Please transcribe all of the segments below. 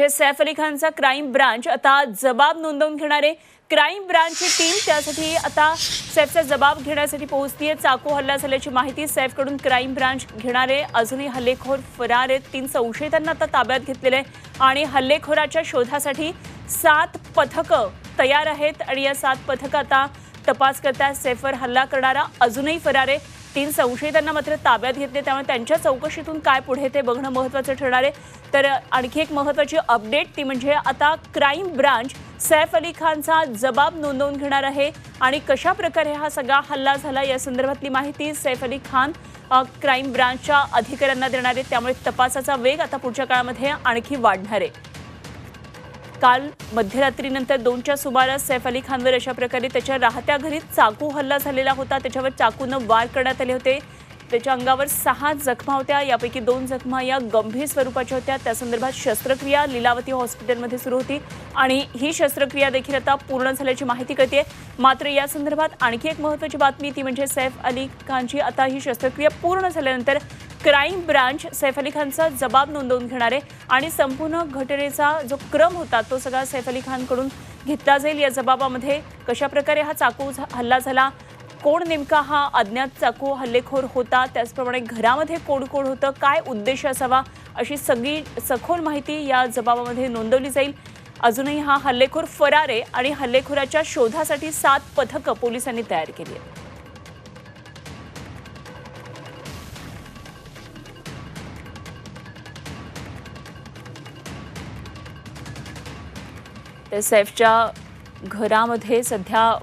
हे सैफ अली खानचा crime branch आता जबाब नोंदवून घेणारे क्राईम ब्रांचची टीम त्यासाठी आता सैफचा जबाब घेण्यासाठी पोहोचतीये. चाकू हल्ला झाल्याची माहिती सैफकडून क्राईम ब्रांच घेणारे. अजूनही हल्लेखोर फरार आहेत. तीन संशयितांना आता ताब्यात घेतलेले आहे. आणि हल्लेखोराच्या शोधासाठी सात पथकं तयार आहेत. आणि या सात पथकं आता तपास करतात सैफवर हल्ला करणारा अजूनही फरार आहे. तीन संशयितांना मात्र ताब्यात घेतले. त्यामुळे त्यांच्या चौकशीतून काय पुढे ते बघणं महत्त्वाचं ठरणार आहे. तर आणखी एक महत्त्वाची अपडेट ती म्हणजे आता क्राईम ब्रांच सैफ अली खानचा जबाब नोंदवून घेणार आहे. आणि कशा प्रकारे हा सगळा हल्ला झाला या संदर्भातली माहिती सैफ अली खान क्राईम ब्रांचच्या अधिकाऱ्यांना देणार आहे. त्यामुळे तपासाचा वेग आता पुढच्या काळामध्ये आणखी वाढणार आहे. काल मध्यरात्रीनंतर दोनच्या सुमारास सैफ अली खानवर अशा प्रकारे त्याच्या राहत्या घरी चाकू हल्ला झालेला होता. त्याच्यावर चाकूनं वार करण्यात आले होते. त्याच्या अंगावर सहा जखमा होत्या. यापैकी दोन जखमा या गंभीर स्वरूपाच्या होत्या. त्या संदर्भात शस्त्रक्रिया लीलावती हॉस्पिटलमध्ये सुरू होती आणि ही शस्त्रक्रिया देखील आता पूर्ण झाल्याची माहिती कळते मात्र या संदर्भात आणखी एक महत्त्वाची बातमी ती म्हणजे सैफ अली खानची आता ही शस्त्रक्रिया पूर्ण झाल्यानंतर क्राईम ब्रांच सैफ अली खानचा जबाब नोंदवून घेणार आहे आणि संपूर्ण घटनेचा जो क्रम होता तो सगळा सैफ अली खानकडून घेतला जाईल या जबाबामध्ये. कशा प्रकारे हा चाकू झा- हल्ला झाला? कोण नेमका हा अज्ञात चाकू हल्लेखोर होता? त्याचप्रमाणे घरामध्ये कोण कोण होतं? काय उद्देश असावा? अशी सगळी सखोल माहिती या जबाबामध्ये नोंदवली जाईल. अजूनही हा हल्लेखोर फरार आहे आणि हल्लेखोराच्या शोधासाठी सात पथकं पोलिसांनी तयार केली आहेत. सैफच्या घरामध्ये सध्या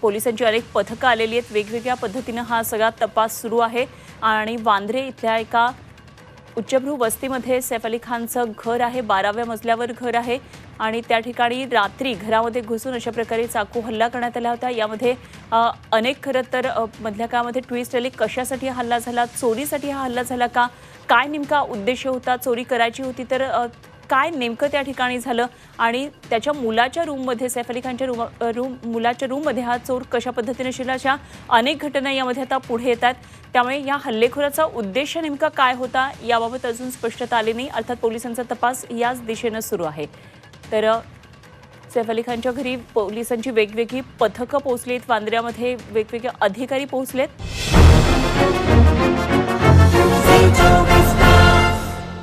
पोलिसांची अनेक पथकं आलेली आहेत. वेगवेगळ्या पद्धतीनं हा सगळा तपास सुरू आहे. आणि वांद्रे इथल्या एका उच्चभ्रू वस्तीमध्ये सैफ अली खानचं घर आहे. बाराव्या मजल्यावर घर आहे. आणि त्या ठिकाणी रात्री घरामध्ये घुसून अशा प्रकारे चाकू हल्ला करण्यात आला होता यामध्ये अनेक खरं तर मधल्या काळामध्ये ट्विस्ट आली. कशासाठी हा हल्ला झाला? चोरीसाठी हा हल्ला झाला का? काय नेमका उद्देश होता? चोरी करायची होती तर काय नेमकं त्या ठिकाणी झालं आणि त्याच्या मुलाच्या रूममध्ये सैफ अली खानच्या रूम रूम मुलाच्या रूममध्ये हा चोर कशा पद्धतीने शिरला? अशा अनेक घटना यामध्ये आता पुढे येतात. त्यामुळे या हल्लेखोराचा उद्देश नेमका काय होता याबाबत अजून स्पष्टता आली नाही. अर्थात पोलिसांचा तपास याच दिशेनं सुरू आहे. तर सैफ अली खानच्या घरी पोलिसांची वेगवेगळी पथकं पोहोचली आहेत वांद्र्यामध्ये वेगवेगळे अधिकारी पोहोचलेत. आहेत